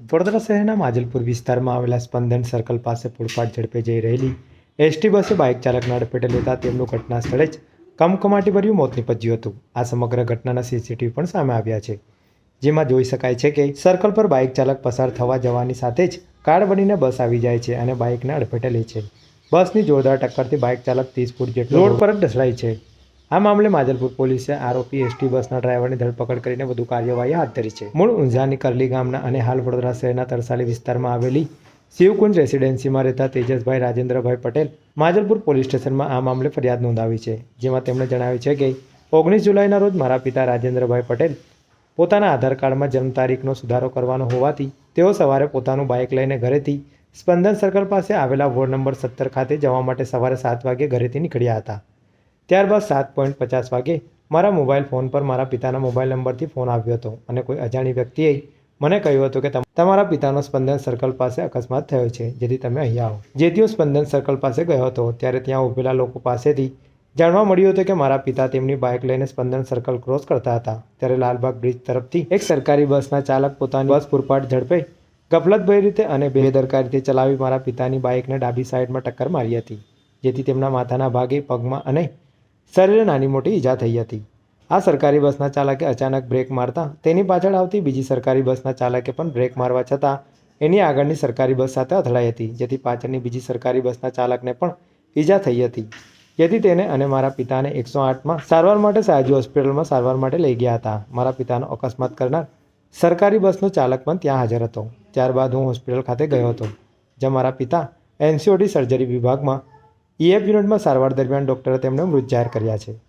વડોદરા શહેરના માજલપુર વિસ્તારમાં આવેલા સ્પંદન સર્કલ પાસે પૂરપાટ ઝડપે જઈ રહેલી એસટી બસે બાઇક ચાલકને અડફેટે લેતા તેમનું ઘટના સ્થળે જ કમકમાટીભર્યું મોત નીપજ્યું હતું. આ સમગ્ર ઘટનાના સીસીટીવી પણ સામે આવ્યા છે. જેમાં જોઈ શકાય છે કે સર્કલ પર બાઇક ચાલક પસાર થવા જવાની સાથે જ કાર બનીને બસ આવી જાય છે અને બાઇકને અડફેટે લે છે. બસની જોરદાર ટક્કરથી બાઇક ચાલક ત્રીસ ફૂટ જેટલો રોડ પર જ ઢસડાય છે. આ મામલે માજલપુર પોલીસે આરોપી એસટી બસના ડ્રાઈવરની ધરપકડ કરીને વધુ કાર્યવાહી હાથ ધરી છે. મૂળ ઊંઝાની કરલી ગામના અને હાલ વડોદરા શહેરના તરસાલી વિસ્તારમાં આવેલી શિવકુંજ રેસિડેન્સીમાં રહેતા તેજસભાઈ રાજેન્દ્રભાઈ પટેલ માજલપુર પોલીસ સ્ટેશનમાં આ મામલે ફરિયાદ નોંધાવી છે. જેમાં તેમણે જણાવ્યું છે કે, ઓગણીસ જુલાઈના રોજ મારા પિતા રાજેન્દ્રભાઈ પટેલ પોતાના આધાર કાર્ડમાં જન્મ તારીખનો સુધારો કરવાનો હોવાથી તેઓ સવારે પોતાનું બાઇક લઈને ઘરેથી સ્પંદન સર્કલ પાસે આવેલા વોર્ડ નંબર સત્તર ખાતે જવા માટે સવારે સાત વાગે ઘરેથી નીકળ્યા હતા. ત્યારબાદ સાત પોઈન્ટ પચાસ વાગે મારા મોબાઈલ ફોન પર મારા પિતાના મોબાઈલ નંબરથી ફોન આવ્યો હતો અને કોઈ અજાણી વ્યક્તિએ મને કહ્યું હતું કે તમ- તમારા પિતાનો સ્પંદન સર્કલ પાસે અકસ્માત થયો છે, જેથી તમે અહીંયા આવો. જેથી હું સ્પંદન સર્કલ પાસે ગયો હતો, ત્યારે ત્યાં ઊભેલા લોકો પાસેથી જાણવા મળ્યું હતું કે મારા પિતા તેમની બાઇક લઈને સ્પંદન સર્કલ ક્રોસ કરતા હતા. ત્યારે લાલબાગ બ્રિજ તરફથી એક સરકારી બસના ચાલક પોતાની બસ પૂરપાટ ઝડપે ગફલતભરી રીતે અને બેદરકારીથી ચલાવી મારા પિતાની બાઇકને ડાબી સાઈડમાં ટક્કર મારી હતી, જેથી તેમના માથાના ભાગે પગમાં અને શરીરે નાની મોટી ઈજા થઈ હતી. આ સરકારી બસના ચાલકે અચાનક બ્રેક મારતા તેની પાછળ આવતી બીજી સરકારી બસના ચાલકે પણ બ્રેક મારવા છતાં એની આગળની સરકારી બસ સાથે અથડાઈ હતી, જેથી પાછળની બીજી સરકારી બસના ચાલકને પણ ઈજા થઈ હતી. જેથી તેને અને મારા પિતાને એકસો આઠમાં સારવાર માટે સાયજી હોસ્પિટલમાં સારવાર માટે લઈ ગયા હતા. મારા પિતાનો અકસ્માત કરનાર સરકારી બસનો ચાલક પણ ત્યાં હાજર હતો. ત્યારબાદ હું હોસ્પિટલ ખાતે ગયો હતો, જ્યાં મારા પિતા એનસીઓટી સર્જરી વિભાગમાં ઈએફ યુનિટમાં સારવાર દરમિયાન ડૉક્ટરે તેમને મૃત જાહેર કર્યા છે.